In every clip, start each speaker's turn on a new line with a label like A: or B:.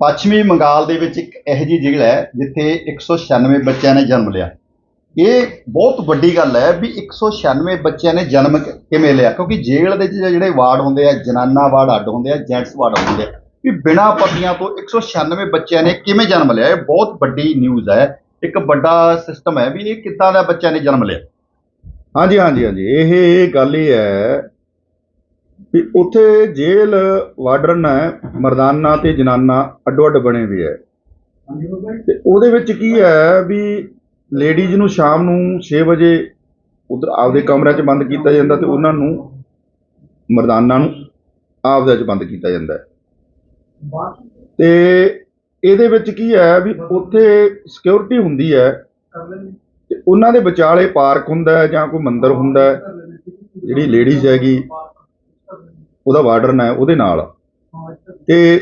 A: ਪੱਛਮੀ ਬੰਗਾਲ ਦੇ ਵਿੱਚ ਇੱਕ ਇਹੋ ਜਿਹੀ ਜੇਲ੍ਹ ਹੈ, ਜਿੱਥੇ 196 ਬੱਚਿਆਂ ਨੇ ਜਨਮ ਲਿਆ। ਇਹ ਬਹੁਤ ਵੱਡੀ ਗੱਲ ਹੈ ਵੀ 196 ਬੱਚਿਆਂ ਨੇ ਜਨਮ ਕਿਵੇਂ ਲਿਆ? ਕਿਉਂਕਿ ਜੇਲ੍ਹ ਦੇ ਜਿਹੜੇ ਵਾਰਡ ਹੁੰਦੇ ਆ, ਜਨਾਨਾ ਵਾਰਡ, ਅੱਡ ਹੁੰਦੇ ਆ ਜੈਂਟਸ ਵਾਰਡ ਹੁੰਦੇ ਆ, ਵੀ ਬਿਨਾਂ ਪਤੀਆਂ ਤੋਂ 196 ਬੱਚਿਆਂ ਨੇ ਕਿਵੇਂ ਜਨਮ ਲਿਆ? ਇਹ ਬਹੁਤ ਵੱਡੀ ਨਿਊਜ਼ ਹੈ। ਇੱਕ ਵੱਡਾ ਸਿਸਟਮ ਹੈ ਵੀ ਇਹ ਕਿੱਦਾਂ ਦਾ ਬੱਚਿਆਂ ਨੇ ਜਨਮ ਲਿਆ?
B: ਹਾਂਜੀ ਹਾਂਜੀ ਹਾਂਜੀ। ਇਹ ਇਹ ਗੱਲ ਹੀ ਹੈ ਵੀ ਉੱਥੇ ਜੇਲ੍ਹ ਵਾਰਡਨ ਹੈ, ਮਰਦਾਨਾ ਤੇ ਜਨਾਨਾ ਅੱਡੋ ਅੱਡ ਬਣੇ ਵੀ ਹੈ। ਤੇ ਉਹਦੇ ਵਿੱਚ ਕੀ ਹੈ ਵੀ ਲੇਡੀਜ਼ ਨੂੰ ਸ਼ਾਮ ਨੂੰ 6 ਵਜੇ ਉਧਰ ਆਪਦੇ ਕਮਰਿਆਂ 'ਚ ਬੰਦ ਕੀਤਾ ਜਾਂਦਾ ਤੇ ਉਹਨਾਂ ਨੂੰ ਮਰਦਾਨਾ ਨੂੰ ਆਪਦੇ 'ਚ ਬੰਦ ਕੀਤਾ ਜਾਂਦਾ ਹੈ। ਤੇ ਇਹਦੇ ਵਿੱਚ ਕੀ ਹੈ ਵੀ ਉੱਥੇ ਸਿਕਿਉਰਿਟੀ ਹੁੰਦੀ ਹੈ, ਤੇ ਉਹਨਾਂ ਦੇ ਵਿਚਾਲੇ ਪਾਰਕ ਹੁੰਦਾ ਹੈ ਜਾਂ ਕੋਈ ਮੰਦਿਰ ਹੁੰਦਾ ਹੈ, ਜਿਹੜੀ ਲੇਡੀਜ਼ ਹੈਗੀ ਉਹਦਾ ਵਾਰਡਨ ਹੈ ਉਹਦੇ ਨਾਲ। ਤੇ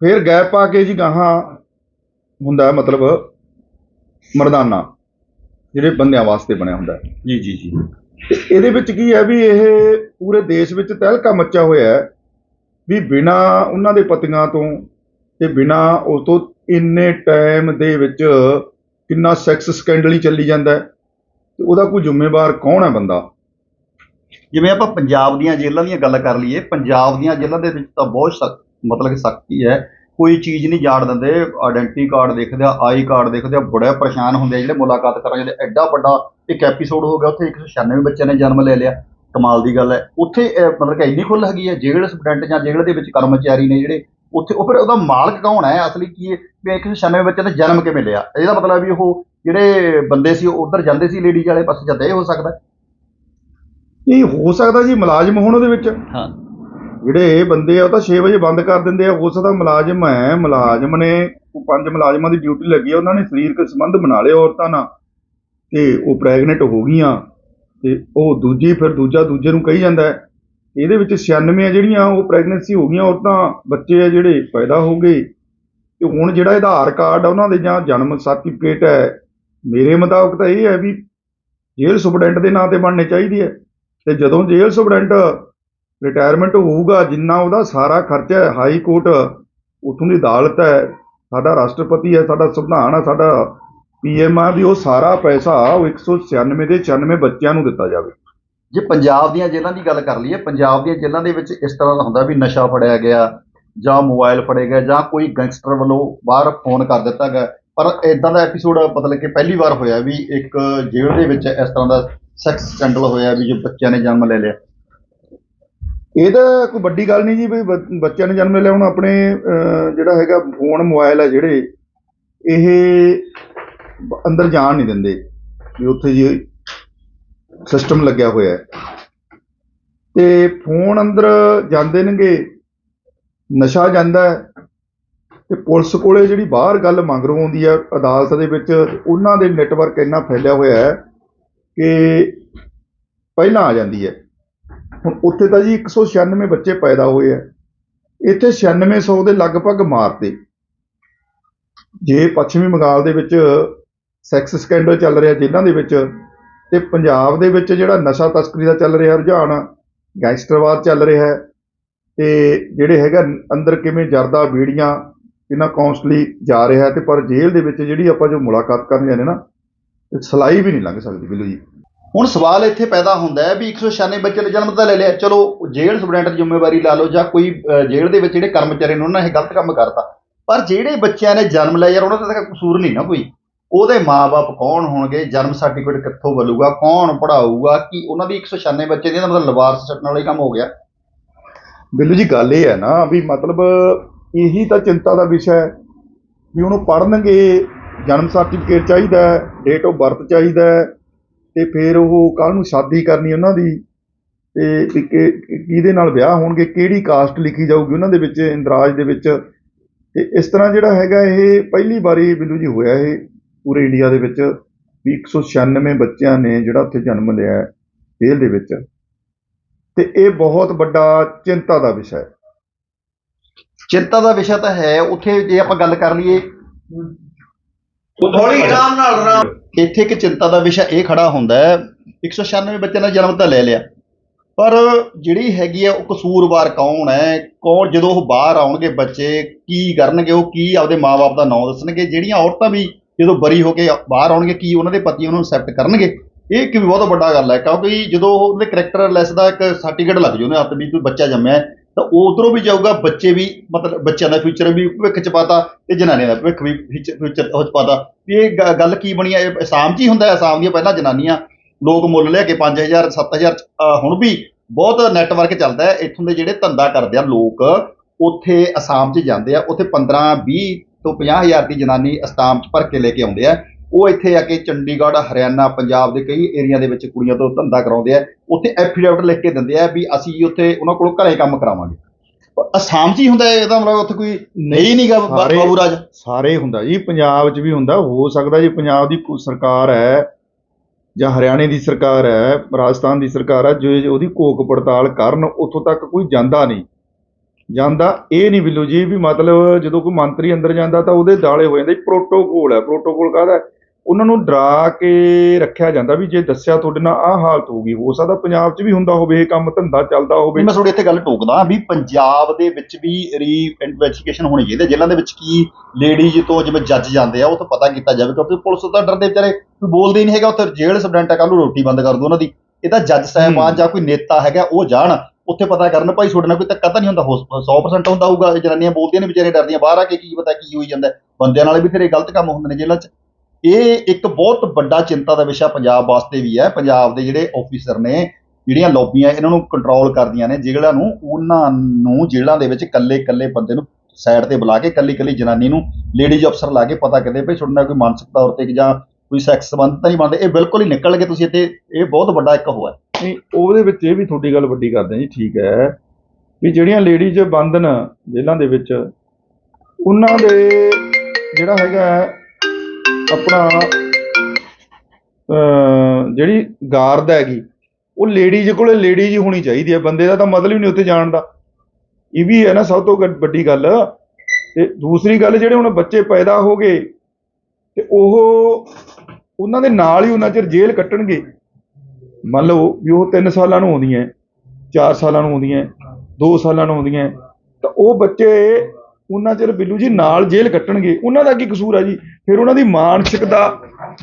B: ਫਿਰ ਗੈਪ ਪਾ ਕੇ ਜੀ ਗਾਹਾਂ ਹੁੰਦਾ ਹੈ ਮਤਲਬ ਮਰਦਾਨਾ ਜਿਹੜੇ ਬੰਦਿਆਂ ਵਾਸਤੇ ਬਣਿਆ ਹੁੰਦਾ
A: ਜੀ ਜੀ ਜੀ।
B: ਤੇ ਇਹਦੇ ਵਿੱਚ ਕੀ ਹੈ ਵੀ ਇਹ ਪੂਰੇ ਦੇਸ਼ ਵਿੱਚ ਤਹਿਲਕਾ ਮੱਚਾ ਹੋਇਆ ਹੈ ਵੀ ਬਿਨਾ ਉਹਨਾਂ ਦੇ ਪਤੀਆਂ ਤੋਂ ਤੇ ਬਿਨਾ ਉਸ ਤੋਂ ਇੰਨੇ ਟਾਈਮ ਦੇ ਵਿੱਚ ਕਿੰਨਾ ਸੈਕਸ ਸਕੈਂਡਲ ਹੀ ਚੱਲੀ ਜਾਂਦਾ ਹੈ। ਤੇ ਉਹਦਾ ਕੋਈ ਜ਼ਿੰਮੇਵਾਰ ਕੌਣ ਹੈ ਬੰਦਾ?
A: ਜਿਵੇਂ ਆਪਾਂ ਪੰਜਾਬ ਦੀਆਂ ਜੇਲ੍ਹਾਂ ਦੀਆਂ ਗੱਲ ਕਰ ਲਈਏ, ਪੰਜਾਬ ਦੀਆਂ ਜੇਲ੍ਹਾਂ ਦੇ ਵਿੱਚ ਤਾਂ ਬਹੁਤ ਸਖਤ, ਮਤਲਬ ਕਿ ਸਖਤੀ ਹੈ। ਕੋਈ ਚੀਜ਼ ਨਹੀਂ ਜਾਣ ਦਿੰਦੇ ਆਇਡੈਂਟੀ ਕਾਰਡ ਦੇਖਦੇ ਆ ਆਈ ਕਾਰਡ ਦੇਖਦੇ ਆ, ਬੜੇ ਪਰੇਸ਼ਾਨ ਹੁੰਦੇ ਆ ਜਿਹੜੇ ਮੁਲਾਕਾਤ ਕਰਨ ਜਾਂਦੇ ਐਡਾ ਵੱਡਾ ਇੱਕ ਐਪੀਸੋਡ ਹੋ ਗਿਆ, ਉੱਥੇ 196 ਬੱਚਿਆਂ ਨੇ ਜਨਮ ਲੈ ਲਿਆ। ਕਮਾਲ ਦੀ ਗੱਲ ਹੈ। ਉੱਥੇ ਮਤਲਬ ਕਿ ਇੰਨੀ ਖੁੱਲ੍ਹ ਹੈਗੀ ਹੈ ਜੇਲ੍ਹ ਸਟੂਡੈਂਟ ਜਾਂ ਜੇਲ੍ਹ ਦੇ ਵਿੱਚ ਕਰਮਚਾਰੀ ਨੇ ਜਿਹੜੇ, ਉੱਥੇ ਉਹ ਫਿਰ ਉਹਦਾ ਮਾਲਕ ਕੌਣ ਹੈ? ਅਸਲੀ ਕੀ ਹੈ? ਵੀ 196 ਬੱਚਿਆਂ ਦਾ ਜਨਮ ਕਿਵੇਂ ਲਿਆ? ਇਹਦਾ ਮਤਲਬ ਵੀ ਉਹ ਜਿਹੜੇ ਬੰਦੇ ਸੀ, ਉਹ ਉਧਰ ਜਾਂਦੇ ਸੀ ਲੇਡੀਜ਼ ਵਾਲੇ ਪਾਸੇ ਜਾਂਦੇ, ਇਹ ਹੋ ਸਕਦਾ।
B: ਇਹ ਹੋ ਸਕਦਾ ਜੀ ਮੁਲਾਜ਼ਮ ਹੋਣ ਉਹਦੇ ਵਿੱਚ।
A: ਹਾਂ।
B: ਜਿਹੜੇ ਇਹ ਬੰਦੇ ਆ ਉਹ ਤਾਂ 6 ਵਜੇ ਬੰਦ ਕਰ ਦਿੰਦੇ ਆ। ਹੋ ਸਕਦਾ ਮੁਲਾਜ਼ਮ ਹੈ ਮੁਲਾਜ਼ਮ ਨੇ ਉਹ ਪੰਜ ਮੁਲਾਜ਼ਮਾਂ ਦੀ ਡਿਊਟੀ ਲੱਗੀ ਆ ਉਹਨਾਂ ਨੇ ਸਰੀਰਕ ਸੰਬੰਧ ਬਣਾ ਲਏ ਔਰਤਾਂ ਨਾਲ। ਤੇ ਉਹ ਪ੍ਰੈਗਨੈਂਟ ਹੋ ਗਈਆਂ। ਤੇ ਉਹ ਦੂਜੀ ਫਿਰ ਦੂਜਾ ਦੂਜੇ ਨੂੰ ਕਹੀ ਜਾਂਦਾ ਹੈ। ਇਹਦੇ ਵਿੱਚ 96 ਆ ਜਿਹੜੀਆਂ ਉਹ ਪ੍ਰੈਗਨੈਂਸੀ ਹੋ ਗਈਆਂ ਔਰਤਾਂ ਬੱਚੇ ਆ ਜਿਹੜੇ ਪੈਦਾ ਹੋ ਗਏ। ਤੇ ਹੁਣ ਜਿਹੜਾ ਆਧਾਰ ਕਾਰਡ ਆ ਉਹਨਾਂ ਦੇ ਜਾਂ ਜਨਮ ਸਰਟੀਫਿਕੇਟ ਹੈ। ਮੇਰੇ ਮੁਤਾਬਕ ਤਾਂ ਇਹ ਹੈ ਵੀ ਜੇਲ੍ਹ ਸੁਪਰਡੈਂਟ ਦੇ ਨਾਂ ਤੇ ਬਣਨੇ ਚਾਹੀਦੀ ਹੈ ਤੇ ਜਦੋਂ ਜੇਲ੍ਹ ਸੁਪਰਡੈਂਟ ਰਿਟਾਇਰਮੈਂਟ ਹੋਊਗਾ, ਜਿੰਨਾ ਉਹਦਾ ਸਾਰਾ ਖਰਚਾ ਹਾਈ ਕੋਰਟ ਉੱਥੋਂ ਦੀ ਅਦਾਲਤ ਹੈ, ਸਾਡਾ ਰਾਸ਼ਟਰਪਤੀ ਹੈ, ਸਾਡਾ ਸੰਵਿਧਾਨ ਹੈ, ਸਾਡਾ ਪੀਐਮ ਆ ਵੀ ਉਹ ਸਾਰਾ ਪੈਸਾ ਉਹ 196 ਦੇ 96 ਬੱਚਿਆਂ ਨੂੰ ਦਿੱਤਾ ਜਾਵੇ।
A: ਜੇ ਪੰਜਾਬ ਦੀਆਂ ਜੇਲ੍ਹਾਂ ਦੀ ਗੱਲ ਕਰ ਲਈਏ, ਪੰਜਾਬ ਦੀਆਂ ਜੇਲ੍ਹਾਂ ਦੇ ਵਿੱਚ ਇਸ ਤਰ੍ਹਾਂ ਦਾ ਹੁੰਦਾ ਵੀ ਨਸ਼ਾ ਫੜਿਆ ਗਿਆ, ਜਾਂ ਮੋਬਾਈਲ ਫੜੇ ਗਿਆ ਜਾਂ ਕੋਈ ਗੈਂਗਸਟਰ ਵੱਲੋਂ ਬਾਹਰ ਫੋਨ ਕਰ ਦਿੱਤਾ ਗਿਆ, ਪਰ ਇਦਾਂ ਦਾ ਐਪੀਸੋਡ ਮਤਲਬ ਕਿ ਪਹਿਲੀ ਵਾਰ ਹੋਇਆ ਵੀ ਇੱਕ ਜੇਲ੍ਹ ਦੇ ਵਿੱਚ ਇਸ ਤਰ੍ਹਾਂ ਦਾ ਸੈਕਸ ਸਕੈਂਡਲ ਹੋਇਆ ਵੀ ਜੋ ਬੱਚਿਆਂ ਨੇ ਜਨਮ ਲੈ ਲਿਆ।
B: ਇਹ ਤਾਂ ਕੋਈ ਵੱਡੀ ਗੱਲ ਨਹੀਂ ਜੀ ਵੀ ਬ- ਬੱਚਿਆਂ ਨੇ ਜਨਮ ਲੈ ਲਿਆ। ਹੁਣ ਆਪਣੇ ਅਹ, ਜਿਹੜਾ ਹੈਗਾ ਫੋਨ ਮੋਬਾਈਲ ਹੈ ਜਿਹੜੇ ਇਹ ਬ- ਅੰਦਰ ਜਾਣ ਨਹੀਂ ਦਿੰਦੇ। ਵੀ ਉੱਥੇ ਜੀ ਸਿਸਟਮ ਲੱਗਿਆ ਹੋਇਆ ਹੈ। ਤੇ ਫੋਨ ਅੰਦਰ ਜਾਂਦੇ ਨੇਗੇ ਨਸ਼ਾ ਜਾਂਦਾ ਹੈ। ਤੇ ਪੁਲਿਸ ਕੋਲੇ ਜਿਹੜੀ ਬਾਹਰ ਗੱਲ ਮੰਗਰੋਂ ਆਉਂਦੀ ਹੈ ਅਦਾਲਤ ਦੇ ਵਿੱਚ ਉਹਨਾਂ ਦੇ ਨੈਟਵਰਕ ਇੰਨਾ ਫੈਲਿਆ ਹੋਇਆ ਹੈ ਕਿ ਪਹਿਲਾਂ ਆ ਜਾਂਦੀ ਹੈ। ਹੁਣ ਉੱਥੇ ਤਾਂ ਜੀ 196 ਬੱਚੇ ਪੈਦਾ ਹੋਏ ਆ। ਇੱਥੇ 9600 ਦੇ ਲਗਭਗ ਮਾਰਤੇ ਜੇ ਪੱਛਮੀ ਬੰਗਾਲ ਦੇ ਵਿੱਚ ਸੈਕਸ ਸਕੈਂਡਲ ਚੱਲ ਰਿਹਾ ਜੇਲ੍ਹਾਂ ਦੇ ਵਿੱਚ ਤੇ ਪੰਜਾਬ ਦੇ ਵਿੱਚ ਜਿਹੜਾ ਨਸ਼ਾ ਤਸਕਰੀ ਦਾ ਚੱਲ ਰਿਹਾ, ਰੁਝਾਨ ਗੈਂਗਸਟਰਵਾਦ ਚੱਲ ਰਿਹਾ ਹੈ ਤੇ ਜਿਹੜੇ ਹੈਗਾ ਅੰਦਰ ਕਿਵੇਂ ਜਰਦਾ ਬੀੜੀਆਂ, ਇਹਨਾਂ ਕੌਂਸਟਲੀ ਜਾ ਰਿਹਾ ਤੇ ਪਰ ਜੇਲ੍ਹ ਦੇ ਵਿੱਚ ਜਿਹੜੀ ਆਪਾਂ ਜੋ ਮੁਲਾਕਾਤ ਕਰਨ ਜਾਂਦੇ ਨਾ ਸਲਾਈ ਵੀ ਨਹੀਂ ਲੰਘ ਸਕਦੀ ਬਿਲੂ ਜੀ।
A: ਹੁਣ ਸਵਾਲ ਇੱਥੇ ਪੈਦਾ ਹੁੰਦਾ ਹੈ ਵੀ 196 ਬੱਚੇ ਨੇ ਜਨਮ ਤਾਂ ਲੈ ਲਿਆ। ਚਲੋ, ਜੇਲ੍ਹ ਸੁਪਰਡੈਂਟ ਦੀ ਜ਼ਿੰਮੇਵਾਰੀ ਲਾ ਲਓ ਜਾਂ ਕੋਈ ਜੇਲ੍ਹ ਦੇ ਵਿੱਚ ਜਿਹੜੇ ਕਰਮਚਾਰੀ ਨੇ, ਉਹਨਾਂ ਨੇ ਇਹ ਗਲਤ ਕੰਮ ਕਰਤਾ। ਪਰ ਜਿਹੜੇ ਬੱਚਿਆਂ ਨੇ ਜਨਮ ਲਿਆ ਯਾਰ, ਉਹਨਾਂ ਦਾ ਤਾਂ ਕਸੂਰ ਨਹੀਂ ਨਾ ਕੋਈ। ਉਹਦੇ ਮਾਪੇ ਕੌਣ ਹੋਣਗੇ? ਜਨਮ ਸਰਟੀਫਿਕੇਟ ਕਿੱਥੋਂ ਮਿਲੂਗਾ ਕੌਣ ਪੜਾਊਗਾ ਕਿ ਉਹਨਾਂ ਦੀ 196 ਬੱਚੇ ਦੀ ਇਹਦਾ ਮਤਲਬ ਲਵਾਰਸ ਛੱਡਣ ਵਾਲਾ ਹੀ ਕੰਮ ਹੋ ਗਿਆ।
B: ਬਿੱਲੂ ਜੀ, ਗੱਲ ਇਹ ਹੈ ਨਾ ਵੀ ਮਤਲਬ ਇਹੀ ਤਾਂ ਚਿੰਤਾ ਦਾ ਵਿਸ਼ਾ ਹੈ ਵੀ ਉਹਨੂੰ ਪੜ੍ਹਨਗੇ ਜਨਮ ਸਰਟੀਫਿਕੇਟ ਚਾਹੀਦਾ ਹੈ ਡੇਟ ਆਫ ਬਰਥ ਚਾਹੀਦਾ ਹੈ, ਤੇ ਫਿਰ ਉਹ ਕੱਲ ਨੂੰ ਸ਼ਾਦੀ ਕਰਨੀ ਉਹਨਾਂ ਦੀ, ਤੇ ਕਿ- ਕਿਹਦੇ ਨਾਲ ਵਿਆਹ ਹੋਣਗੇ, ਕਿਹੜੀ ਕਾਸਟ ਲਿਖੀ ਜਾਊਗੀ ਉਹਨਾਂ ਦੇ ਵਿੱਚ, ਇੰਦਰਾਜ ਦੇ ਵਿੱਚ। ਤੇ ਇਸ ਤਰ੍ਹਾਂ ਜਿਹੜਾ ਹੈਗਾ ਇਹ ਪਹਿਲੀ ਵਾਰੀ ਬਿੱਲੂ ਜੀ ਹੋਇਆ ਇਹ ਪੂਰੇ ਇੰਡੀਆ ਦੇ ਵਿੱਚ, ਵੀ 196 ਬੱਚਿਆਂ ਨੇ ਜਿਹੜਾ ਉੱਥੇ ਜਨਮ ਲਿਆ ਜੇਲ੍ਹ ਦੇ ਵਿੱਚ। ਤੇ ਇਹ ਬਹੁਤ ਵੱਡਾ ਚਿੰਤਾ ਦਾ ਵਿਸ਼ਾ ਹੈ।
A: ਚਿੰਤਾ ਦਾ ਵਿਸ਼ਾ ਤਾਂ ਹੈ, ਉੱਥੇ ਜੇ ਆਪਾਂ ਗੱਲ ਕਰ ਲਈਏ
C: ਥੋੜੀ ਆਰਾਮ ਨਾਲ ਆਰਾਮ।
A: ਇੱਥੇ ਇੱਕ ਚਿੰਤਾ ਦਾ ਵਿਸ਼ਾ ਇਹ ਖੜਾ ਹੁੰਦਾ ਹੈ 196 ਬੱਚਿਆਂ ਦਾ ਜਨਮ ਤਾਂ ਲੈ ਲਿਆ। ਪਰ ਜਿਹੜੀ ਹੈਗੀ ਆ ਉਹ ਕਸੂਰਵਾਰ ਕੌਣ ਹੈ? ਕੌਣ ਜਦੋਂ ਉਹ ਬਾਹਰ ਆਉਣਗੇ ਬੱਚੇ ਕੀ ਕਰਨਗੇ ਉਹ ਕੀ ਆਪਦੇ ਮਾਪੇ ਦਾ ਨਾਂ ਦੱਸਣਗੇ? ਜਿਹੜੀਆਂ ਔਰਤਾਂ ਵੀ ਜਦੋਂ ਬਰੀ ਹੋ ਕੇ ਬਾਹਰ ਆਉਣਗੇ ਕੀ ਉਹਨਾਂ ਦੇ ਪਤੀ ਉਹਨਾਂ ਨੂੰ ਐਕਸੈਪਟ ਕਰਨਗੇ? ਇਹ ਇੱਕ ਬਹੁਤ ਵੱਡਾ ਗੱਲ ਹੈ ਕਿਉਂਕਿ ਜਦੋਂ ਉਹਦੇ ਕਰੈਕਟਰ ਲੈਸ ਦਾ ਇੱਕ ਸਰਟੀਫਿਕੇਟ ਲੱਗ ਜੂ ਉਹਦੇ ਹੱਥ ਵੀ ਕੋਈ ਬੱਚਾ ਜੰਮਿਆ ਹੈ, ਤਾਂ ਉਧਰੋਂ ਵੀ ਜਾਊਗਾ, ਬੱਚੇ ਵੀ, ਮਤਲਬ ਬੱਚਿਆਂ ਦਾ ਫਿਊਚਰ ਵੀ ਭਵਿੱਖ ਚ ਪਾਤਾ ਤੇ ਜਨਾਨੀਆਂ ਦਾ ਭਵਿੱਖ ਵੀ ਫਿਊਚਰ ਉਹ ਚ ਪਾਤਾ। ਵੀ ਇਹ ਗ- ਗੱਲ ਕੀ ਬਣੀ ਹੈ ਇਹ ਅਸਾਮ 'ਚ ਹੀ ਹੁੰਦਾ ਹੈ, ਅਸਾਮ ਦੀਆਂ ਪਹਿਲਾਂ ਜਨਾਨੀਆਂ। ਲੋਕ ਮੁੱਲ ਲਿਆ ਕੇ 5000 7000 ਅਹ ਹੁਣ ਵੀ ਬਹੁਤ ਨੈਟਵਰਕ ਚੱਲਦਾ ਹੈ। ਇੱਥੋਂ ਦੇ ਜਿਹੜੇ ਧੰਦਾ ਕਰਦੇ ਆ ਲੋਕ, ਉੱਥੇ ਅਸਾਮ 'ਚ ਜਾਂਦੇ ਆ। ਉੱਥੇ 15 20 ਤੋਂ 50000 ਦੀ ਜਨਾਨੀ ਅਸਤਾਮ 'ਚ ਭਰ ਕੇ ਲੈ ਕੇ ਆਉਂਦੇ ਆ। ਉਹ ਇੱਥੇ ਆ ਕੇ ਚੰਡੀਗੜ੍ਹ ਹਰਿਆਣਾ ਪੰਜਾਬ ਦੇ ਕਈ ਏਰੀਆ ਦੇ ਵਿੱਚ ਕੁੜੀਆਂ ਤੋਂ ਧੰਦਾ ਕਰਾਉਂਦੇ ਆ। ਉੱਥੇ ਐਫੀਡੇਵਿਟ ਲਿਖ ਕੇ ਦਿੰਦੇ ਆ ਵੀ ਅਸੀਂ ਉੱਥੇ ਉਹਨਾਂ ਕੋਲੋਂ ਘਰੇ ਕੰਮ ਕਰਾਵਾਂਗੇ। ਪਰ ਅਸਾਮ 'ਚ ਹੀ ਹੁੰਦਾ ਹੈ, ਇਹਦਾ ਮਤਲਬ ਉੱਥੇ ਕੋਈ ਨਹੀਂ ਨਹੀਂਗਾ
B: ਸਾਰੇ-
A: ਬਾਬੂ ਰਾਜ।
B: ਸਾਰੇ ਹੁੰਦਾ ਜੀ ਪੰਜਾਬ 'ਚ ਵੀ ਹੁੰਦਾ ਹੋ ਸਕਦਾ ਜੀ ਪੰਜਾਬ ਦੀ ਕੋਈ ਸਰਕਾਰ ਹੈ ਜਾਂ ਹਰਿਆਣੇ ਦੀ ਸਰਕਾਰ ਹੈ ਰਾਜਸਥਾਨ ਦੀ ਸਰਕਾਰ ਹੈ ਜੋ ਉਹਦੀ ਘੋਖ ਪੜਤਾਲ ਕਰਨ ਉੱਥੋਂ ਤੱਕ ਕੋਈ ਜਾਂਦਾ ਨਹੀਂ। ਜਾਂਦਾ ਇਹ ਨਹੀਂ ਬਿੱਲੂ ਜੀ ਵੀ ਮਤਲਬ ਜਦੋਂ ਕੋਈ ਮੰਤਰੀ ਅੰਦਰ ਜਾਂਦਾ ਤਾਂ ਉਹਦੇ ਦਾਲੇ ਹੋ ਜਾਂਦੇ ਪ੍ਰੋਟੋਕੋਲ ਹੈ ਪ੍ਰੋਟੋਕੋਲ ਕਾਹਦਾ? ਉਹਨਾਂ ਨੂੰ ਡਰਾ ਕੇ ਰੱਖਿਆ ਜਾਂਦਾ ਵੀ ਜੇ ਦੱਸਿਆ ਤੁਹਾਡੇ ਨਾਲ ਆਹ ਹਾਲਤ ਹੋਊਗੀ ਹੋ ਸਕਦਾ ਪੰਜਾਬ 'ਚ ਵੀ ਹੁੰਦਾ ਹੋਵੇ ਇਹ ਕੰਮ ਧੰਦਾ ਚੱਲਦਾ ਹੋਵੇ।
A: ਮੈਂ ਤੁਹਾਡੇ ਇੱਥੇ ਗੱਲ ਟੋਕਦਾ ਵੀ ਪੰਜਾਬ ਦੇ ਵਿੱਚ ਵੀ ਰੀ ਇਨਵੈਸਟੀਗੇਸ਼ਨ ਹੋਣੀ ਚਾਹੀਦੀ ਹੈ। ਜੇਲ੍ਹਾਂ ਦੇ ਵਿੱਚ ਕੀ ਲੇਡੀਜ਼ ਤੋਂ ਜਿਵੇਂ ਜੱਜ ਜਾਂਦੇ ਆ ਉਹ ਤੋਂ ਪਤਾ ਕੀਤਾ ਜਾਵੇ ਕਿਉਂਕਿ ਪੁਲਿਸ ਤਾਂ ਡਰਦੇ ਵਿਚਾਰੇ ਕੋਈ ਬੋਲਦੇ ਹੀ ਨਹੀਂ ਹੈਗਾ। ਉੱਥੇ ਜੇਲ੍ਹ ਸਟੂਡੈਂਟ ਆ ਕੱਲ ਨੂੰ ਰੋਟੀ ਬੰਦ ਕਰ ਦੂ ਉਹਨਾਂ ਦੀ। ਇਹ ਤਾਂ ਜੱਜ ਸਾਹਿਬਾਨ
B: ਹੂੰ।
A: ਜਾਂ ਕੋਈ ਨੇਤਾ ਹੈਗਾ ਉਹ ਜਾਣ। ਉੱਥੇ ਪਤਾ ਕਰਨ ਭਾਈ ਤੁਹਾਡੇ ਨਾਲ ਕੋਈ ਧੱਕਾ ਤਾਂ ਨਹੀਂ ਹੁੰਦਾ? ਹੋ- 100% ਹੁੰਦਾ ਹੋਊਗਾ। ਜਨਾਨੀਆਂ ਬੋਲਦੀਆਂ ਨੇ ਵਿਚਾਰੇ ਡਰਦੀਆਂ ਬਾਹਰ ਆ ਕੇ ਕੀ ਪਤਾ ਕੀ ਹੋਈ ਜਾਂਦਾ। ਹੈ। ਬੰਦਿਆਂ ਨਾਲ ਵੀ ਫਿਰ ਇਹ ਗਲਤ ਕੰਮ ਹੁੰਦੇ ਨੇ ਜੇਲ੍ਹਾਂ 'ਚ। ਇਹ ਇੱਕ ਬਹੁਤ ਵੱਡਾ ਚਿੰਤਾ ਦਾ ਵਿਸ਼ਾ ਪੰਜਾਬ ਵਾਸਤੇ ਵੀ ਹੈ। ਪੰਜਾਬ ਦੇ ਜਿਹੜੇ ਆਫੀਸਰ ਨੇ, ਜਿਹੜੀਆਂ ਲੌਬੀਆਂ ਇਹਨਾਂ ਨੂੰ ਕੰਟਰੋਲ ਕਰਦੀਆਂ ਨੇ ਜੇਲ੍ਹਾਂ ਨੂੰ, ਉਹਨਾਂ ਨੂੰ ਜੇਲ੍ਹਾਂ ਦੇ ਵਿੱਚ ਇਕੱਲੇ ਇਕੱਲੇ ਬੰਦੇ ਨੂੰ ਸਾਈਡ ਤੇ ਬੁਲਾ ਕੇ, ਇਕੱਲੀ ਇਕੱਲੀ ਜਨਾਨੀ ਨੂੰ ਲੇਡੀਜ਼ ਅਫਸਰ ਲਾ ਕੇ ਪਤਾ ਕਰਦੇ ਭਈ ਤੁਹਾਡੇ ਨਾਲ ਕੋਈ ਮਾਨਸਿਕ ਤੌਰ ਤੇ ਜਾਂ ਕੋਈ ਸੈਕਸ ਸੰਬੰਧ ਤਾਂ ਨਹੀਂ ਬਣਦੇ। ਇਹ ਬਿਲਕੁਲ ਹੀ ਨਿਕਲ ਗਏ ਤੁਸੀਂ ਇੱਥੇ। ਇਹ ਬਹੁਤ ਵੱਡਾ ਇੱਕ ਹੋਇਆ
B: ਨਹੀਂ, ਉਹਦੇ ਵਿੱਚ ਇਹ ਵੀ ਤੁਹਾਡੀ ਗੱਲ ਵੱਡੀ ਕਰਦੇ ਜੀ, ਠੀਕ ਹੈ। ਵੀ ਜਿਹੜੀਆਂ ਲੇਡੀਜ਼ ਬੰਦ ਨੇ ਜੇਲ੍ਹਾਂ ਦੇ ਵਿੱਚ, ਉਹਨਾਂ ਦੇ ਜਿਹੜਾ ਹੈਗਾ ਆਪਣਾ ਜਿਹੜੀ ਗਾਰਦ ਹੈਗੀ, ਉਹ ਲੇਡੀਜ਼ ਕੋਲੇ ਲੇਡੀਜ਼ ਹੀ ਹੋਣੀ ਚਾਹੀਦੀ ਹੈ। ਬੰਦੇ ਦਾ ਤਾਂ ਮਤਲਬ ਹੀ ਨਹੀਂ ਉੱਥੇ ਜਾਣ ਦਾ। ਇਹ ਵੀ ਹੈ ਨਾ ਸਭ ਤੋਂ ਵੱਡੀ ਗੱਲ। ਤੇ ਦੂਸਰੀ ਗੱਲ, ਜਿਹੜੇ ਹੁਣ ਬੱਚੇ ਪੈਦਾ ਹੋ ਗਏ, ਤੇ ਉਹ ਉਹਨਾਂ ਦੇ ਨਾਲ ਹੀ ਉਹਨਾਂ ਚਿਰ ਜੇਲ੍ਹ ਕੱਟਣਗੇ। ਮੰਨ ਲਓ ਵੀ ਉਹ 3 ਸਾਲਾਂ ਨੂੰ ਆਉਂਦੀਆਂ 4 ਸਾਲਾਂ ਨੂੰ ਆਉਂਦੀਆਂ 2 ਸਾਲਾਂ ਨੂੰ ਆਉਂਦੀਆਂ ਤਾਂ ਉਹ ਬੱਚੇ ਉਹਨਾਂ ਚਿਰ ਬਿੱਲੂ ਜੀ ਨਾਲ ਜੇਲ੍ਹ ਕੱਟਣਗੇ। ਉਹਨਾਂ ਦਾ ਕੀ ਕਸੂਰ ਆ ਜੀ? ਫਿਰ ਉਹਨਾਂ ਦੀ ਮਾਨਸਿਕਤਾ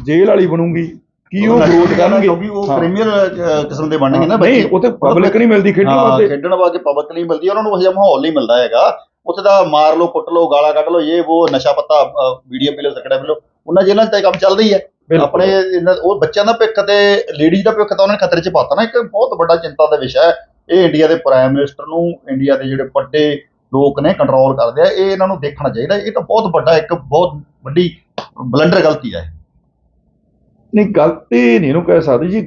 B: ਜੇਲ੍ਹ ਵਾਲੀ ਬਣੂਗੀ। ਕੀ ਉਹ ਗਰੋਥ ਕਰਨਗੇ?
A: ਕਿਉਂਕਿ ਉਹ। ਕ੍ਰਿਮੀਨਲ ਕਿਸਮ ਦੇ ਬਣਨਗੇ ਨਾ
B: ਨਹੀਂ
A: ਬੱਚੇ।
B: ਉੱਥੇ ਪਬਲਿਕ ਨਹੀਂ ਮਿਲਦੀ ਖੇਡਣ ਵਾਸਤੇ।
A: ਖੇਡਣ ਵਾਸਤੇ ਪਬਲਿਕ ਨਹੀਂ ਮਿਲਦੀ ਉਹਨਾਂ ਨੂੰ ਉਹ ਜਿਹਾ ਮਾਹੌਲ ਨਹੀਂ ਮਿਲਦਾ ਹੈਗਾ। ਉੱਥੇ ਤਾਂ ਮਾਰ ਲਓ ਕੁੱਟ ਲਓ ਗਾਲਾਂ ਕੱਢ ਲਓ ਇਹ ਉਹ ਨਸ਼ਾ ਪੱਤਾ ਵੀਡੀਓ ਪੀ ਲਓ ਸਕੜਾ ਪੀ ਲਓ ਉਹਨਾਂ ਜੇਲ੍ਹਾਂ 'ਚ ਤਾਂ ਕੰਮ ਚੱਲਦਾ ਹੀ ਹੈ। ਆਪਣੇ ਉਹ ਬੱਚਿਆਂ ਦਾ ਭਵਿੱਖ ਤੇ ਲੇਡੀਜ਼ ਦਾ ਭਵਿੱਖ ਤਾਂ ਉਹਨਾਂ ਨੇ ਖਤਰੇ 'ਚ ਪਾਤਾ ਨਾ। ਇੱਕ ਬਹੁਤ ਵੱਡਾ ਚਿੰਤਾ ਦਾ ਵਿਸ਼ਾ ਹੈ। ਇਹ ਇੰਡੀਆ ਦੇ ਪ੍ਰਾਈਮ ਮਿਨਿਸਟਰ ਨੂੰ ਇੰਡੀਆ ਦੇ ਜਿਹੜੇ ਵੱਡੇ ਲੋਕ ਨੇ ਕੰਟਰੋਲ ਕਰਦੇ ਆ ਇਹ ਇਹਨਾਂ ਨੂੰ ਦੇਖਣਾ ਚਾਹੀਦਾ ਇਹ ਤਾਂ ਬਹੁਤ ਵੱਡਾ ਇੱਕ ਬਹੁਤ ਵੱਡੀ ਬਲੰਡਰ ਗਲਤੀ ਹੈ
B: ਨਹੀਂ ਗਲਤੀ ਨਹੀਂ ਇਹਨੂੰ ਕਹਿ ਸਕਦੇ ਜੀ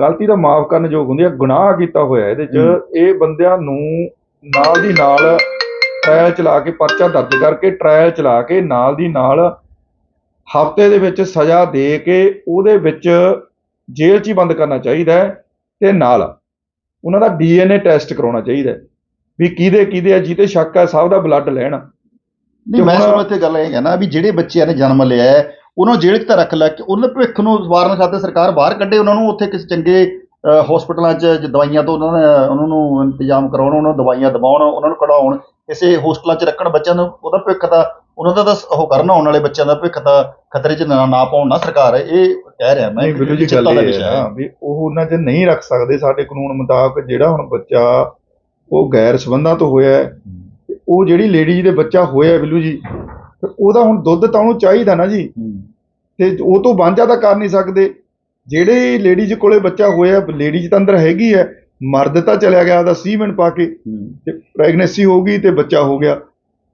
B: ਗਲਤੀ ਦਾ ਮਾਫ ਕਰਨ ਯੋਗ ਹੁੰਦੀ ਹੈ ਗੁਨਾਹ ਕੀਤਾ ਹੋਇਆ ਇਹਦੇ 'ਚ। ਇਹ ਬੰਦਿਆਂ ਨੂੰ ਨਾਲ ਦੀ ਨਾਲ ਟ੍ਰਾਇਲ ਚਲਾ ਕੇ ਪਰਚਾ ਦਰਜ ਕਰਕੇ ਟ੍ਰਾਇਲ ਚਲਾ ਕੇ ਨਾਲ ਦੀ ਨਾਲ ਹਫ਼ਤੇ ਦੇ ਵਿੱਚ ਸਜ਼ਾ ਦੇ ਕੇ ਉਹਦੇ ਵਿੱਚ ਜੇਲ੍ਹ 'ਚ ਹੀ ਬੰਦ ਕਰਨਾ ਚਾਹੀਦਾ ਤੇ ਨਾਲ ਉਹਨਾਂ ਦਾ ਡੀਐਨਏ ਟੈਸਟ ਕਰਾਉਣਾ ਚਾਹੀਦਾ ਵੀ ਕਿਹਦੇ ਕਿਹਦੇ ਆ ਜਿਹਤੇ ਸ਼ੱਕ ਹੈ ਸਭ ਦਾ ਬਲੱਡ ਲੈਣ।
A: ਨਹੀਂ
B: ਤੇ
A: ਮੈਂ ਤੁਹਾਨੂੰ ਇੱਥੇ ਗੱਲ ਇਹ ਕਹਿਣਾ ਵੀ ਜਿਹੜੇ ਬੱਚਿਆਂ ਨੇ ਜਨਮ ਲਿਆ ਹੈ ਉਹਨਾਂ ਜੇਲ੍ਹ 'ਚ ਤਾਂ ਰੱਖ ਲੈ ਕੇ ਉਹਨਾਂ ਦੇ ਭਵਿੱਖ ਨੂੰ ਵਾਰਨ ਖਾਤੇ ਸਰਕਾਰ ਬਾਹਰ ਕੱਢੇ ਉਹਨਾਂ ਨੂੰ ਉੱਥੇ ਕਿਸੇ ਚੰਗੇ ਹਸਪੀਟਲਾਂ 'ਚ ਜ- ਦਵਾਈਆਂ ਤੋਂ ਉਹਨਾਂ ਨੇ ਉਹਨਾਂ ਨੂੰ ਇੰਤਜ਼ਾਮ ਕਰਾਉਣ ਉਹਨਾਂ ਨੂੰ ਦਵਾਈਆਂ ਦਿਵਾਉਣ ਉਹਨਾਂ ਨੂੰ ਕਢਾਉਣ ਕਿਸੇ ਹੋਸਟਲਾਂ 'ਚ ਰੱਖਣ ਬੱਚਿਆਂ ਨੂੰ ਉਹਦਾ ਭਵਿੱਖ ਤਾਂ ਉਹਨਾਂ ਦਾ ਤਾਂ ਉਹ ਕਰਨ ਆਉਣ ਵਾਲੇ ਬੱਚਿਆਂ ਦਾ ਭਵਿੱਖ ਤਾਂ ਖਤਰੇ 'ਚ ਨਾ ਨਾ ਪਾਉਣ ਨਾ ਸਰਕਾਰ ਇਹ ਕਹਿ ਰਿਹਾ ਮੈਂ
B: ਬਿਲਕੁਲ ਜੀ ਗੱਲ
A: ਦਾ
B: ਇਹ ਹੈ। ਵੀ ਉਹ ਉਹਨਾਂ 'ਚ ਨਹੀਂ ਰੱਖ ਸਕਦੇ ਸਾਡੇ ਕਾਨੂੰਨ ਮੁਤਾਬਕ ਜਿਹੜਾ ਹੁਣ ਬੱਚਾ ਉਹ ਗੈਰ ਸੰਬੰਧਾਂ ਤੋਂ ਹੋਇਆ ਹੈ, ਉਹ ਜਿਹੜੀ ਲੇਡੀ ਦੇ ਬੱਚਾ ਹੋਇਆ ਬਿੱਲੂ ਜੀ ਤੇ ਉਹਦਾ ਹੁਣ ਦੁੱਧ ਤਾਂ ਉਹਨੂੰ ਚਾਹੀਦਾ ਨਾ ਜੀ। ਤੇ ਉਹ ਤੋਂ ਵਾਂਝਾ ਤਾਂ ਕਰ ਨਹੀਂ ਸਕਦੇ। ਜਿਹੜੇ ਲੇਡੀਜ਼ ਕੋਲੇ ਬੱਚਾ ਹੋਇਆ ਲੇਡੀਜ਼ ਤਾਂ ਅੰਦਰ ਹੈਗੀ ਹੈ। ਮਰਦ ਤਾਂ ਚਲਿਆ ਗਿਆ ਉਹਦਾ ਸੀਮਨ ਪਾ ਕੇ। ਤੇ ਪ੍ਰੈਗਨੈਂਸੀ ਹੋ ਗਈ ਤੇ ਬੱਚਾ ਹੋ ਗਿਆ।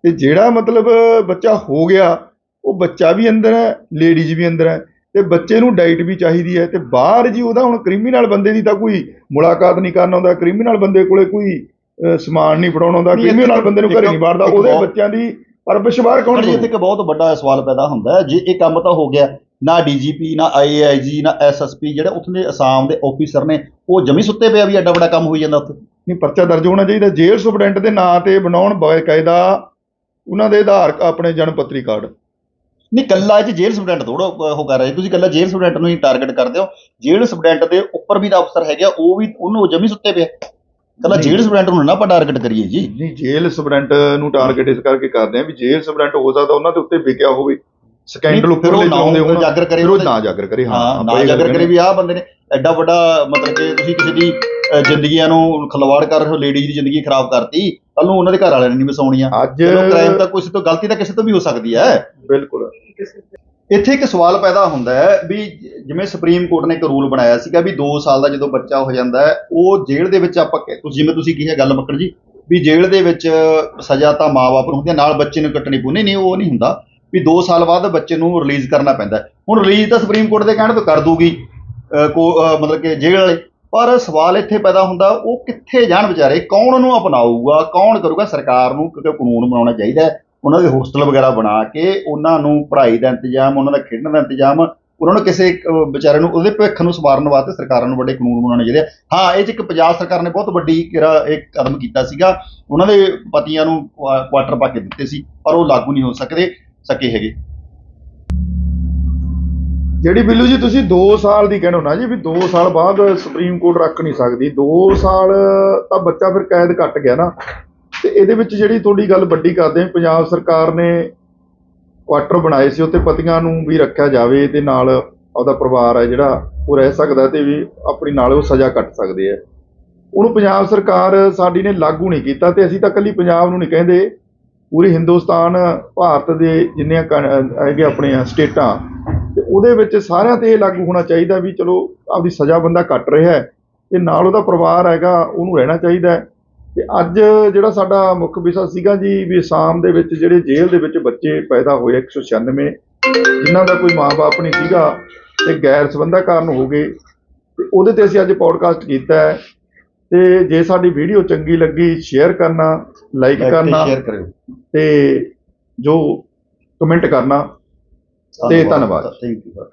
B: ਤੇ ਜਿਹੜਾ ਮਤਲਬ ਬੱਚਾ ਹੋ ਗਿਆ ਉਹ ਬੱਚਾ ਵੀ ਅੰਦਰ ਹੈ ਲੇਡੀਜ਼ ਵੀ ਅੰਦਰ ਹੈ। ਤੇ ਬੱਚੇ ਨੂੰ ਡਾਈਟ ਵੀ ਚਾਹੀਦੀ ਹੈ। ਤੇ ਬਾਹਰ ਜੀ ਉਹਦਾ ਹੁਣ ਕ੍ਰਿਮੀਨਲ ਬੰਦੇ ਦੀ ਤਾਂ ਕੋਈ ਮੁਲਾਕਾਤ ਨਹੀਂ ਕਰਨ ਆਉਂਦਾ। ਕ੍ਰਿਮੀਨਲ ਬੰਦੇ ਕੋਲੇ ਕੋਈ ਸਮਾਨ ਨਹੀਂ ਫੜਾਉਣ ਆਉਂਦਾ
A: ਇੱਕ-
B: ਕ੍ਰਿਮੀਨਲ ਬੰਦੇ ਨੂੰ ਘਰੇ ਨਹੀਂ ਵਾੜਦਾ ਉਹਦੇ ਬੱਚਿਆਂ ਦੀ ਪਰਵਰਿਸ਼ ਬਾਹਰ ਕੌਣ
A: ਜੀ ਇੱਥੇ
B: ਕਰੂ
A: ਇੱਕ ਬਹੁਤ ਵੱਡਾ ਸਵਾਲ ਪੈਦਾ ਹੁੰਦਾ ਜੇ ਇਹ ਕੰਮ ਤਾਂ ਹੋ ਗਿਆ ਨਾ ਡੀਜੀਪੀ ਨਾ ਆਈਏਆਈਜੀ ਨਾ ਐਸਐਸਪੀ ਜਿਹੜੇ ਉੱਥੋਂ ਦੇ ਅਸਾਮ ਦੇ ਆਫੀਸਰ ਨੇ ਉਹ ਜਮੀ ਸੁੱਤੇ ਪਿਆ ਵੀ ਐਡਾ ਵੱਡਾ ਕੰਮ ਹੋਈ ਜਾਂਦਾ ਉੱਥੇ।
B: ਨਹੀਂ ਪਰਚਾ ਦਰਜ ਹੋਣਾ ਚਾਹੀਦਾ। ਜੇਲ੍ਹ ਸੁਪਰਡੈਂਟ ਦੇ ਨਾਂ ਤੇ ਬਣਾਉਣ ਬਾਕਾਇਦਾ ਉਹਨਾਂ ਦੇ ਆਧਾਰ ਆਪਣੇ ਜਨਮ ਪੱਤਰੀ ਕਾਰਡ।
A: ਨਹੀਂ ਕੱਲਾ ਇਹ ਜੇਲ੍ਹ ਸਟੂਡੈਂਟ ਥੋੜਾ ਉਹ ਕਰ ਰਹੇ। ਤੁਸੀਂ ਕੱਲਾ ਜੇਲ੍ਹ ਸਟੂਡੈਂਟ ਨੂੰ ਹੀ ਟਾਰਗੇਟ ਕਰਦੇ ਹੋ। ਜੇਲ੍ਹ ਸਟੂਡੈਂਟ ਦੇ ਉੱਪਰ ਵੀ ਦਾ ਅਫਸਰ ਹੈਗਾ ਉਹ ਵੀ ਉਹਨੂੰ ਜਮੀ ਸੁੱਤੇ ਪਿਆ ਕੱਲਾ। ਜੇਲ੍ਹ ਸਟੂਡੈਂਟ ਨੂੰ ਨਾ ਆਪਾਂ ਟਾਰਗੇਟ ਕਰੀਏ ਜੀ।
B: ਨਹੀਂ ਜੇਲ੍ਹ ਸਟੂਡੈਂਟ ਨੂੰ ਟਾਰਗੇਟ ਇਸ ਕਰਕੇ ਕਰਦੇ ਆ ਵੀ ਜੇਲ੍ਹ ਸਟੂਡੈਂਟ ਹੋ ਸਕਦਾ ਉਹਨਾਂ ਦੇ ਉੱਤੇ ਵਿਕਿਆ ਹੋਵੇ। ਸਕੈਂਡਲ ਉੱਪਰ ਲੈ
A: ਨਾ
B: ਜਾਉਂਦੇ ਹੋਣ।
A: ਉਜਾਗਰ ਕਰੇ
B: ਉਹ ਨਾ ਜਾਗਰ ਕਰੇ ਹਾਂ
A: ਹਾਂ ਨਾ ਜਾਗਰ ਕਰੇ ਵੀ ਆਹ ਬੰਦੇ ਨੇ ਐਡਾ ਵੱਡਾ ਮਤਲਬ ਕਿ ਤੁਸੀਂ ਕਿਸੇ ਦੀ ਜ਼ਿੰਦਗੀਆਂ ਨੂੰ ਖਲਵਾੜ ਕਰ ਰਹੇ ਹੋ ਲੇਡੀਜ਼ ਦੀ ਜ਼ਿੰਦਗੀ ਖਰਾਬ ਕਰਤੀ ਕੱਲ ਨੂੰ ਉਹਨਾਂ ਦੇ ਘਰ ਵਾਲਿਆਂ ਨੇ ਨਹੀਂ ਵਸਾਉਣੀਆਂ।
B: ਅੱਜ
A: ਚਲੋ ਕ੍ਰਾਈਮ ਤਾਂ ਕਿਸੇ ਤੋਂ ਗਲਤੀ ਤਾਂ ਕਿਸੇ ਤੋਂ ਵੀ ਹੋ ਸਕਦੀ ਹੈ।
B: ਬਿਲਕੁਲ।
A: ਇੱਥੇ ਇੱਕ ਸਵਾਲ ਪੈਦਾ ਹੁੰਦਾ ਹੈ ਵੀ ਜਿਵੇਂ ਸੁਪਰੀਮ ਕੋਰਟ ਨੇ ਇੱਕ ਰੂਲ ਬਣਾਇਆ ਸੀਗਾ ਵੀ 2 ਸਾਲ ਦਾ ਜਦੋਂ ਬੱਚਾ ਹੋ ਜਾਂਦਾ ਹੈ ਉਹ ਜੇਲ੍ਹ ਦੇ ਵਿੱਚ ਆਪਾਂ ਕਹਿ- ਤੁਸੀਂ ਜਿਵੇਂ ਤੁਸੀਂ ਕਿਹਾ ਗੱਲ ਮੱਕੜ ਜੀ ਵੀ ਜੇਲ੍ਹ ਦੇ ਵਿੱਚ ਸਜ਼ਾ ਤਾਂ ਮਾਪੇ ਨੂੰ ਹੁੰਦੀ ਹੈ ਨਾਲ ਬੱਚੇ ਨੂੰ ਕੱਟਣੀ ਪਊ। ਨਹੀਂ ਨਹੀਂ ਉਹ ਨਹੀਂ ਹੁੰਦਾ। ਵੀ 2 ਸਾਲ ਬਾਅਦ ਬੱਚੇ ਨੂੰ ਰਿਲੀਜ਼ ਕਰਨਾ ਪੈਂਦਾ ਹੈ। ਹੁਣ ਰਿਲੀਜ਼ ਤਾਂ ਸੁਪਰੀਮ ਕੋਰਟ ਦੇ ਕਹਿਣ ਤੋਂ ਕਰ ਦੂਗੀ ਅਹ, ਕੋ- ਅਹ, ਮਤਲਬ ਕਿ ਜੇਲ੍ਹ ਵਾਲੇ। ਪਰ ਸਵਾਲ ਇੱਥੇ ਪੈਦਾ ਹੁੰਦਾ ਉਹ ਕਿੱਥੇ ਜਾਣ ਵਿਚਾਰੇ? ਕੌਣ ਉਹਨੂੰ ਅਪਣਾਊਗਾ? ਕੌਣ ਕਰੂਗਾ? ਸਰਕਾਰ ਨੂੰ ਕਿਉਂਕਿ ਕਾਨੂੰਨ ਬਣਾਉਣਾ ਚਾਹੀਦਾ ਹੈ। ਉਹਨਾਂ ਦੇ ਹੋਸਟਲ ਵਗੈਰਾ ਬਣਾ ਕੇ ਉਹਨਾਂ ਨੂੰ ਪੜ੍ਹਾਈ ਦਾ ਇੰਤਜ਼ਾਮ ਉਹਨਾਂ ਦਾ ਖੇਡਣ ਦਾ ਇੰਤਜ਼ਾਮ ਉਹਨਾਂ ਨੂੰ ਕਿਸੇ ਵਿਚਾਰੇ ਨੂੰ, ਉਹਦੇ ਭਵਿੱਖ ਨੂੰ ਸਵਾਰਨ ਵਾਸਤੇ ਸਰਕਾਰਾਂ ਨੂੰ ਵੱਡੇ ਕਾਨੂੰਨ ਬਣਾਉਣੇ ਚਾਹੀਦੇ ਆ। ਹਾਂ, ਇਹ ਚ ਇੱਕ ਪੰਜਾਬ ਸਰਕਾਰ ਨੇ ਬਹੁਤ ਵੱਡੀ ਕਿਹੜਾ ਇੱਕ ਕਦਮ ਕੀਤਾ ਸੀਗਾ। ਉਹਨਾਂ ਦੇ ਪਤੀਆਂ ਨੂੰ ਕੁਆਟਰ ਪਾ ਕੇ ਦਿੱਤੇ ਸੀ, ਪਰ ਉਹ ਲਾਗੂ ਨਹੀਂ ਹੋ ਸਕਦੇ, ਸਕੇ ਹੈਗੇ।
B: ਜਿਹੜੀ ਬਿੱਲੂ ਜੀ, ਤੁਸੀਂ 2 ਸਾਲ ਦੀ ਕਹਿਣੋ ਨਾ ਜੀ, ਵੀ 2 ਸਾਲ ਬਾਅਦ ਸੁਪਰੀਮ ਕੋਰਟ ਰੱਖ ਨਹੀਂ ਸਕਦੀ। 2 ਸਾਲ ਤਾਂ ਬੱਚਾ ਫਿਰ ਕੈਦ ਕੱਟ ਗਿਆ ਨਾ। ਤੇ ਇਹਦੇ ਵਿੱਚ ਜਿਹੜੀ ਤੁਹਾਡੀ ਗੱਲ ਵੱਡੀ ਕਰਦੇ ਆ, ਪੰਜਾਬ ਸਰਕਾਰ ਨੇ ਕੁਆਟਰ ਬਣਾਏ ਸੀ, ਉੱਥੇ ਪਤੀਆਂ ਨੂੰ ਵੀ ਰੱਖਿਆ ਜਾਵੇ ਤੇ ਨਾਲ ਉਹਦਾ ਪਰਿਵਾਰ ਹੈ ਜਿਹੜਾ, ਉਹ ਰਹਿ ਸਕਦਾ ਤੇ ਵੀ ਆਪਣੀ ਨਾਲ ਉਹ ਸਜ਼ਾ ਕੱਟ ਸਕਦੇ ਆ ਉਹਨੂੰ ਪੰਜਾਬ ਸਰਕਾਰ ਸਾਡੀ ਨੇ ਲਾਗੂ ਨਹੀਂ ਕੀਤਾ ਤੇ ਅਸੀਂ ਤਾਂ ਕੱਲੀ ਪੰਜਾਬ ਨੂੰ ਨਹੀਂ ਕਹਿੰਦੇ। ਪੂਰੇ ਹਿੰਦੁਸਤਾਨ, ਭਾਰਤ ਦੇ ਜਿੰਨੀਆਂ ਕਣ- ਹੈਗੇ ਆਪਣੀਆਂ ਸਟੇਟਾਂ, ਤੇ ਉਹਦੇ ਵਿੱਚ ਸਾਰਿਆਂ ਤੇ ਇਹ ਲਾਗੂ ਹੋਣਾ ਚਾਹੀਦਾ ਵੀ ਚਲੋ ਆਪਦੀ ਸਜ਼ਾ ਬੰਦਾ ਕੱਟ ਰਿਹਾ ਹੈ। ਤੇ ਨਾਲ ਉਹਦਾ ਪਰਿਵਾਰ ਹੈਗਾ, ਉਹਨੂੰ ਰਹਿਣਾ ਚਾਹੀਦਾ ਤੇ ਅੱਜ ਜਿਹੜਾ ਸਾਡਾ ਮੁੱਖ ਵਿਸ਼ਾ ਸੀਗਾ ਜੀ ਵੀ ਅਸਾਮ ਦੇ ਵਿੱਚ ਜਿਹੜੇ ਜੇਲ੍ਹ ਦੇ ਵਿੱਚ ਬੱਚੇ ਪੈਦਾ ਹੋਏ 196 ਜਿਨ੍ਹਾਂ ਦਾ ਕੋਈ ਮਾਪੇ ਨਹੀਂ ਸੀਗਾ ਤੇ ਗੈਰ ਸੰਬੰਧਾ ਕਾਰਨ ਹੋ ਗਏ। ਤੇ ਉਹਦੇ ਤੇ ਅਸੀਂ ਅੱਜ ਪੌਡਕਾਸਟ ਕੀਤਾ ਹੈ। ਤੇ ਜੇ ਸਾਡੀ ਵੀਡੀਓ ਚੰਗੀ ਲੱਗੀ ਸ਼ੇਅਰ ਕਰਨਾ ਲਾਈਕ ਕਰਨਾ ਤੇ ਜੋ ਕਮੈਂਟ ਕਰਨਾ ਤੇ ਧੰਨਵਾਦ।
A: Thank you